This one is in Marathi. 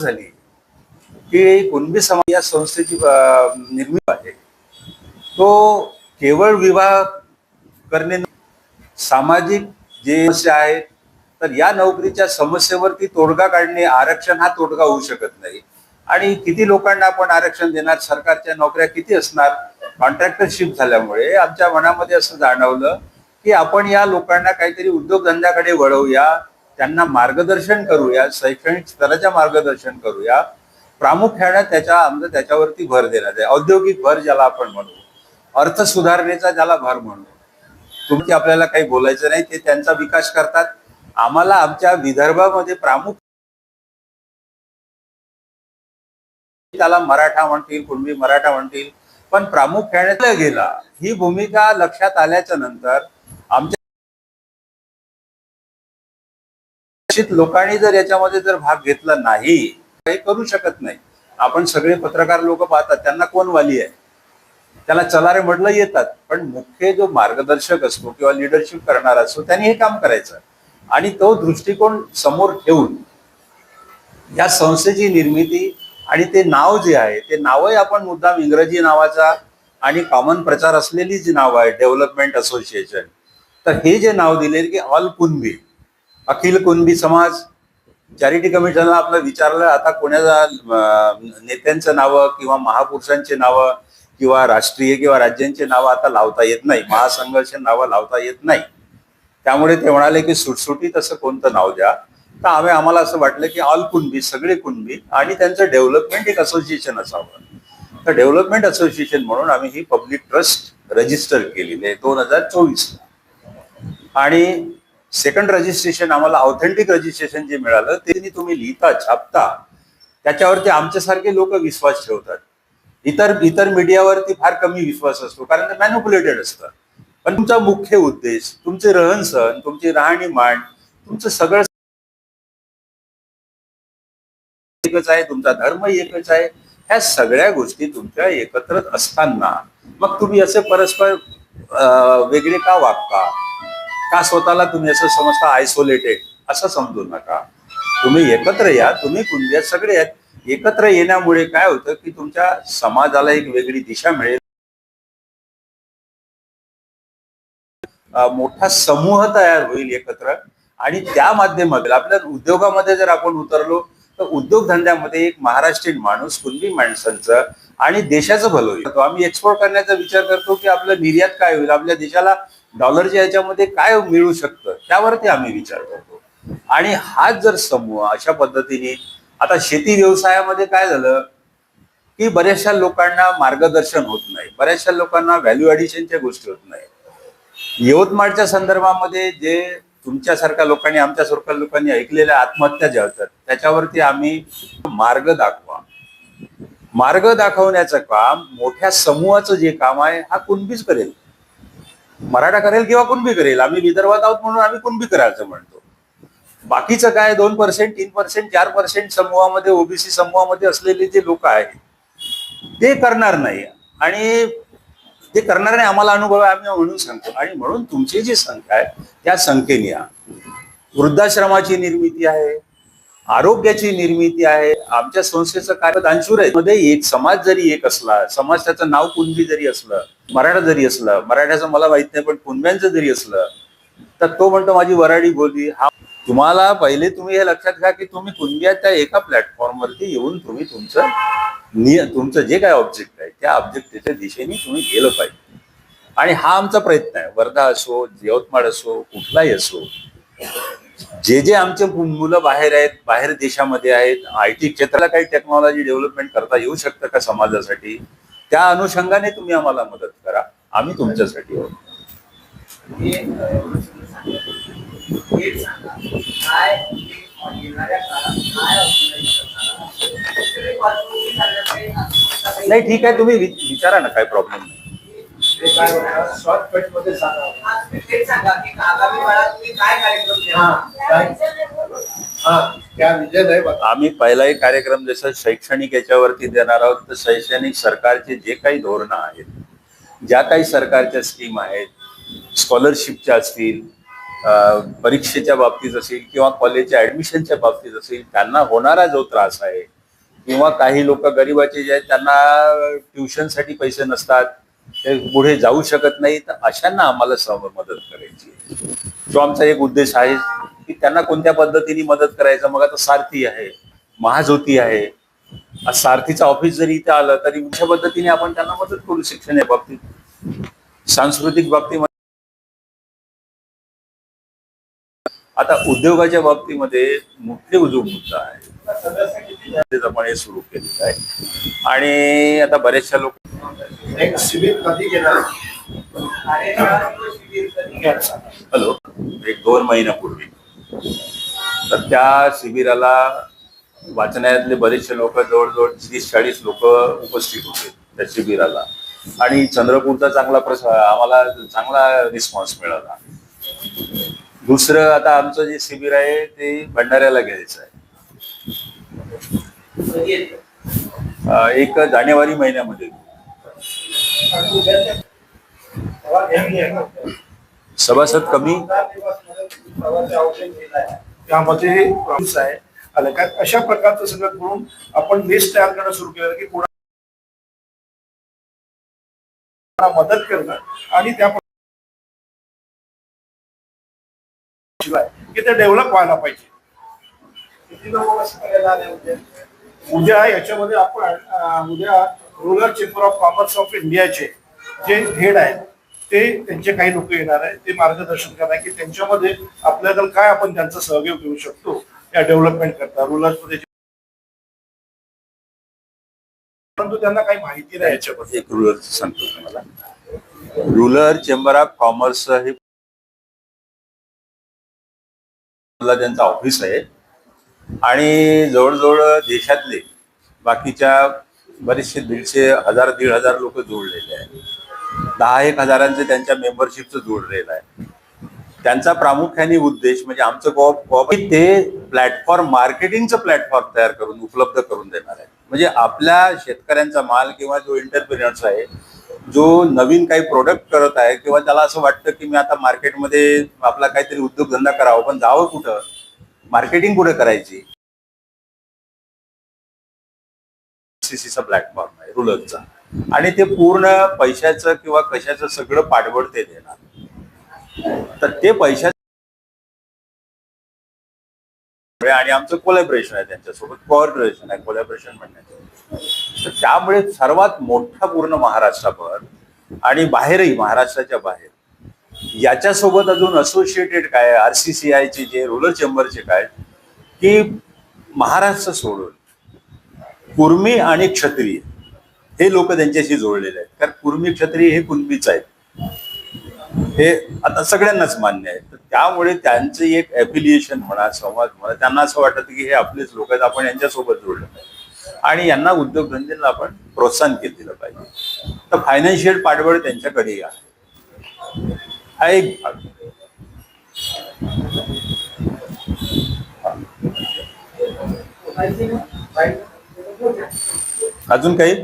झाली. की कुणबी समाज या संस्थेची निर्मिती आहे. तो केवळ विवाह करणे सामाजिक जे समस्या आहेत तर या नोकरीच्या समस्येवरती तोडगा काढणे आरक्षण हा तोडगा होऊ शकत नाही. आणि किती लोकांना आपण आरक्षण देणार सरकारच्या नोकऱ्या किती असणार? कॉन्ट्रॅक्टरशिप झाल्यामुळे आमच्या मनामध्ये असं जाणवलं की आपण या लोकांना काहीतरी उद्योगधंद्याकडे वळवूया त्यांना मार्गदर्शन करूया शैक्षणिक स्तराच्या मार्गदर्शन करूया. प्रामुख्याने त्याच्या आमचा त्याच्यावरती भर देण्यात आहे. औद्योगिक भर ज्याला आपण म्हणू अर्थ सुधारणेचा ज्याला भर म्हणू. तुमची आपल्याला काही बोलायचं नाही ते त्यांचा विकास करतात. आम्हाला आमच्या विदर्भामध्ये प्रामुख त्याला मराठा म्हणतील कुणबी मराठा म्हणतील पण प्रामुख्याने गेला. ही भूमिका लक्षात आल्याच्यानंतर आमच्या शिक्षित लोकांनी जर याच्यामध्ये जर भाग घेतला नाही काही करू शकत नाही. आपण सगळे पत्रकार लोक पाहतात त्यांना कोण वाली आहे? त्याला चलारे म्हटलं येतात पण मुख्य जो मार्गदर्शक असतो किंवा लिडरशिप करणारा असतो त्यांनी हे काम करायचं. आणि तो दृष्टिकोन समोर ठेवून या संस्थेची निर्मिती आणि ते नाव जे आहे ते नावही आपण मुद्दाम इंग्रजी नावाचा आणि कॉमन प्रचार असलेली जी नाव आहे डेव्हलपमेंट असोसिएशन तर हे जे नाव दिले की ऑल कुणबी अखिल कुणबी समाज चॅरिटी कमिशनला आपलं विचारलं आता कोणाचा नेत्यांचं नावं किंवा महापुरुषांची नावं किंवा राष्ट्रीय किंवा राज्यांची नावं आता लावता येत नाही महासंघर्ष नावं लावता येत नाही. त्यामुळे ते म्हणाले की सुटसुटीत असं कोणतं नाव द्या. तर आम्ही आम्हाला असं वाटलं की ऑल कुणबी सगळे कुणबी आणि त्यांचं डेव्हलपमेंट एक असोसिएशन असावं. तर डेव्हलपमेंट असोसिएशन म्हणून आम्ही ही पब्लिक ट्रस्ट रजिस्टर केलेली आहे दोन हजार चोवीस आणि सेकंड रजिस्ट्रेशन आम्हाला ऑथेंटिक रजिस्ट्रेशन जे मिळालं ते तुम्ही लिहिता छापता. त्याच्यावरती आमच्यासारखे लोक विश्वास ठेवतात. इतर इतर मीडियावरती फार कमी विश्वास असतो कारण ते मॅन्युप्युलेटेड असतं पण तुमचा मुख्य उद्देश तुमचे रहनसहन तुमची राहणीमान तुमचं सगळं एकच आहे तुमचा धर्म एकच आहे ह्या सगळ्या गोष्टी तुमच्या एकत्र असताना मग तुम्ही असे परस्पर वेगळे का वागता? का स्वतःला तुम्ही असं समजता आयसोलेटेड असं समजू नका. तुम्ही एकत्र या तुम्ही कुंडियात सगळे आहेत. एकत्र येण्यामुळे काय होतं की तुमच्या समाजाला एक वेगळी दिशा मिळेल. मोठा समूह तयार होईल एकत्र. आणि त्या माध्यमातून आपल्या उद्योगामध्ये जर आपण उतरलो तर उद्योगधंद्यामध्ये एक महाराष्ट्रीयन माणूस कुणबी माणसांचं आणि देशाचं भलं होईल. तो आम्ही एक्सपोर्ट करण्याचा विचार करतो की आपलं निर्यात काय होईल? आपल्या देशाला डॉलरच्या याच्यामध्ये काय मिळू शकतं त्यावरती आम्ही विचार करतो. आणि हाच जर समूह अशा पद्धतीने आता शेती व्यवसायामध्ये काय झालं की बऱ्याचशा लोकांना मार्गदर्शन होत नाही बऱ्याचशा लोकांना व्हॅल्यू ॲडिशनच्या गोष्टी होत नाही. यवतमाळच्या संदर्भामध्ये जे तुमच्यासारख्या लोकांनी आमच्यासारख्या लोकांनी ऐकलेल्या आत्महत्या ज्या होतात त्याच्यावरती आम्ही मार्ग दाखवा. मार्ग दाखवण्याचं काम मोठ्या समूहाचं जे काम आहे हा कुणबीच करेल. मराठा करेल किंवा कुणबी करेल आम्ही विदर्भात आहोत म्हणून आम्ही कुणबी करायचं म्हणतो. बाकीचं काय दोन पर्सेंट तीन पर्सेंट चार पर्सेंट समूहामध्ये ओबीसी समूहामध्ये असलेले जे लोक आहेत ते करणार नाही. आणि ते करणार नाही आम्हाला अनुभव आहे आम्ही म्हणून सांगतो. आणि म्हणून तुमची जी संख्या आहे त्या संख्येने या. वृद्धाश्रमाची निर्मिती आहे आरोग्याची निर्मिती आहे. आमच्या संस्थेचं कार्य दानशूर आहे. मध्ये एक समाज जरी एक असला समाज त्याचं नाव कुणबी जरी असलं मराठा जरी असलं मराठ्याचं मला माहीत नाही पण कुणब्यांचं जरी असलं तर तो म्हणतो माझी वराडी बोली. हा तुम्हाला पहिले तुम्ही हे लक्षात घ्या की तुम्ही कुणब्या त्या एका प्लॅटफॉर्मवरती येऊन तुम्ही तुमचं निय तुमचं जे काय ऑब्जेक्ट आहे त्या ऑब्जेक्टच्या दिशेने तुम्ही गेलं पाहिजे. आणि हा आमचा प्रयत्न आहे. वर्धा असो यवतमाळ असो कुठलाही असो जे जे आमचे मुलं बाहेर आहेत बाहेर देशामध्ये आहेत आय टी क्षेत्राला काही टेक्नॉलॉजी डेव्हलपमेंट करता येऊ शकतं का समाजासाठी? त्या अनुषंगाने तुम्ही आम्हाला मदत करा. आम्ही तुमच्यासाठी आहोत. नाही ठीक आहे तुम्ही विचारा ना काय प्रॉब्लेम नाही. शॉर्टकटमध्ये सांगा तेच सांगा की आगामी काळात तुम्ही काय कार्यक्रम हा, केला काय? हा त्या विजय आहे बघा. आम्ही पहिलाही कार्यक्रम जसं शैक्षणिक याच्यावरती देणार आहोत तर शैक्षणिक सरकारचे जे काही धोरणं आहेत ज्या काही सरकारच्या स्कीम आहेत स्कॉलरशिपच्या असतील परीक्षेच्या बाबतीत असेल किंवा कॉलेजच्या ऍडमिशनच्या बाबतीत असेल त्यांना होणारा जो त्रास आहे किंवा काही लोक गरिबाचे जे आहेत त्यांना ट्युशनसाठी पैसे नसतात ते पुढे जाऊ शकत नाही. तर अशांना आम्हाला सम मदत करायची जो आमचा एक उद्देश आहे की त्यांना कोणत्या पद्धतीने मदत करायचं? मग आता सारथी आहे महाज्योती आहे. सारथीचा सारथीचं ऑफिस जरी इथे आलं तरी अशा पद्धतीने आपण त्यांना मदत करू शिक्षण या बाबतीत. सांस्कृतिक बाबतीमध्ये आता उद्योगाच्या बाबतीमध्ये मुख्य उद्योग मुद्दा आहे आपण हे सुरू केलेलं आहे. आणि आता बऱ्याचशा लोक एक शिबिर कधी घेणार? हॅलो. एक दोन महिन्यापूर्वी. तर त्या शिबिराला वाचनालयातले बरेचसे लोक जवळजवळ तीस चाळीस लोक उपस्थित होते त्या शिबिराला. आणि चंद्रपूरचा चांगला प्रस आम्हाला चांगला रिस्पॉन्स मिळाला. दुसरं आता आमचं जे शिबिर आहे ते भंडाऱ्याला घ्यायचं आहे. एक जानेवारी महिन्यामध्ये आणि उद्याच्या तेव्हा नेहमी आहे ना. सभासद कमी? दहा त्यामध्ये आहे. आलं काय अशा प्रकारचं सगळं करून आपण लिस्ट तयार करणं सुरू केलं की कोणा मदत करणं आणि त्या शिवाय की ते डेव्हलप व्हायला पाहिजे. किती लोक करायला आले होते उद्या याच्यामध्ये आपण उद्या rural chamber of commerce of इंडियाचे जे हेड आहेत ते त्यांचे काही लोक येणार आहेत ते मार्गदर्शन करणार की त्यांच्यामध्ये आपल्याला काय आपण त्यांचा सहयोग घेऊ शकतो या डेव्हलपमेंट करता. रुरलमध्ये परंतु त्यांना काही माहिती नाही. याच्याबद्दल एक रुरल सांगतो तुम्हाला. रुरल चेंबर ऑफ कॉमर्स हे त्यांचा त्यांचं ऑफिस आहे. आणि जवळजवळ देशातले बाकीच्या बरेचसे दीडशे हजार दीड हजार लोक जोडलेले आहेत. दहा एक हजारांचे त्यांच्या मेंबरशिपचं जोडलेलं आहे. त्यांचा प्रामुख्याने उद्देश म्हणजे आमचं कॉप कॉप ते प्लॅटफॉर्म मार्केटिंगचं प्लॅटफॉर्म तयार करून उपलब्ध करून देणार आहे म्हणजे आपल्या शेतकऱ्यांचा माल किंवा जो इंटरप्रिनर्स आहे जो नवीन काही प्रोडक्ट करत आहे किंवा त्याला असं वाटतं की मी आता मार्केटमध्ये आपला काहीतरी उद्योगधंदा करावा पण जावं कुठं? मार्केटिंग कुठे करायची? सीसीचा प्लॅटफॉर्म आहे रुलरचा आणि ते पूर्ण पैशाचं किंवा कशाचं सगळं पाठबळ ते देणार. तर ते पैशा आणि आमचं कोलॅबरेशन आहे त्यांच्यासोबत कोऑर्डिनेशन आहे कोलॅबरेशन म्हणण्याचं तर त्यामुळे सर्वात मोठा पूर्ण महाराष्ट्राभर आणि बाहेरही महाराष्ट्राच्या बाहेर याच्यासोबत अजून असोसिएटेड काय आरसीसीआयचे जे रुरल चेंबरचे काय की महाराष्ट्र सोडून कुर्मी आणि क्षत्रिय. हे लोक त्यांच्याशी जोडलेले आहेत. कारण कुर्मी क्षत्रिय हे कुणबीच आहेत. हे आता सगळ्यांनाच मान्य आहे. तर त्यामुळे त्यांचं एक ॲफिलिएशन म्हणा संवाद म्हणा त्यांना असं वाटतं की हे आपलेच लोक आहेत आपण यांच्यासोबत जोडलं पाहिजे. आणि यांना उद्योगधंद्याला आपण प्रोत्साहन केलं दिलं पाहिजे. तर फायनान्शियल पाठबळ त्यांच्याकडेही आहे. हा एक भाग. माहिती नाही? अजून काही?